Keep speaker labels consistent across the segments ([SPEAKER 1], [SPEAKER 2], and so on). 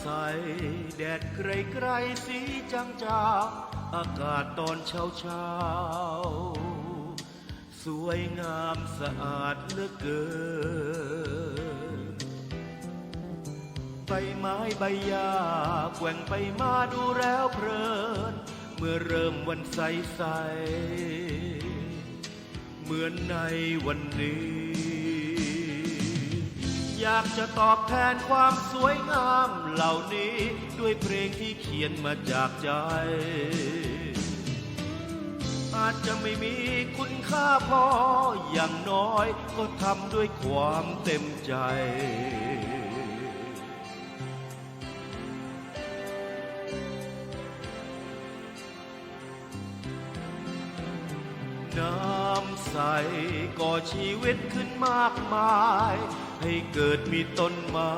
[SPEAKER 1] ใสแดดไกลไกลๆสีจางจางๆอากาศตอนเช้าเช้าสวยงามสะอาดเหลือเกินใบไม้ใบหญ้าแกว่งไปมาดูแล้วเพลิน เมื่อเริ่มวันใสใสๆเหมือนในวันนี้ อยากจะตอบแทนความสวยงามเหล่านี้ ด้วยเพลงที่เขียนมาจากใจ อาจจะไม่มีคุณค่าพออย่างน้อย ก็ทำด้วยความเต็มใจน้ำ ใสก่อชีวิตขึ้นมากมาย ให้เกิดมีต้นไม้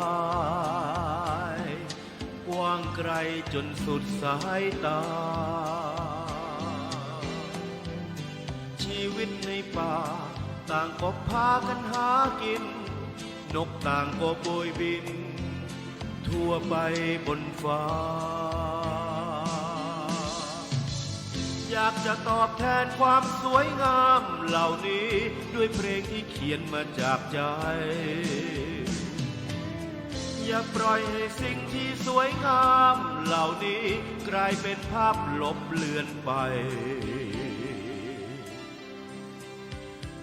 [SPEAKER 1] กว้างไกลจนสุดสายตา ชีวิตในป่า ต่างก็พากันหากิน นกต่างก็โบยบิน ทั่วไปบนฟ้า อยากจะตอบแทนความสวยงามเหล่านี้ ด้วยเพลงที่เขียนมาจากใจ อย่าปล่อยให้สิ่งที่สวยงามเหล่านี้กลายเป็นภาพลบเลือนไป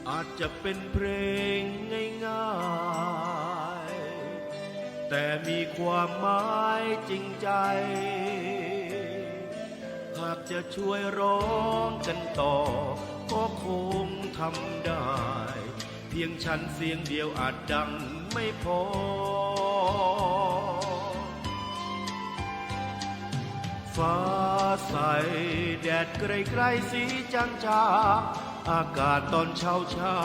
[SPEAKER 1] อาจจะเป็นเพลงง่ายๆ แต่มีความหมายจริงใจ หากจะช่วยร้องกันต่อ ก็คงทำได้ เพียงฉันเสียงเดียวอาจดังไม่พอ ฟ้าใสแดดไกลๆสีจางจางอากาศตอนเช้าเช้า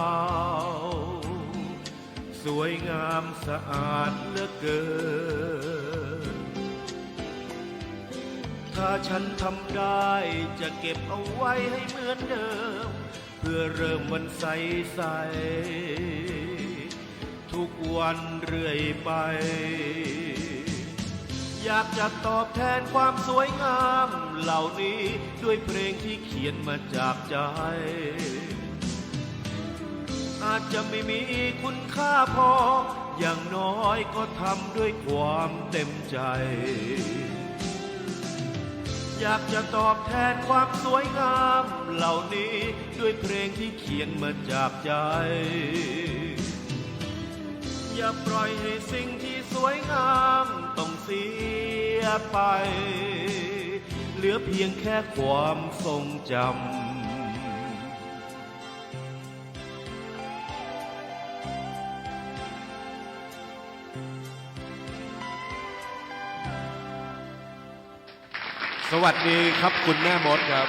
[SPEAKER 1] สวยงามสะอาดเหลือเกิน ถ้าฉันทำได้จะเก็บเอาไว้ให้เหมือนเดิม เพื่อเริ่มวันใสใสทุกวันเรื่อยไป อยากจะตอบแทนความสวยงามเหล่านี้ด้วยเพลงที่เขียนมาจากใจ อาจจะไม่มีคุณค่าพอ อย่างน้อยก็ทำด้วยความเต็มใจ อยากจะตอบแทนความสวยงามเหล่านี้ด้วยเพลงที่เขียนมาจากใจ อย่าปล่อยให้สิ่งที่สวยงามต้องเสียไป เหลือเพียงแค่ความทรงจำ
[SPEAKER 2] สวัสดีครับคุณแม่มดครับ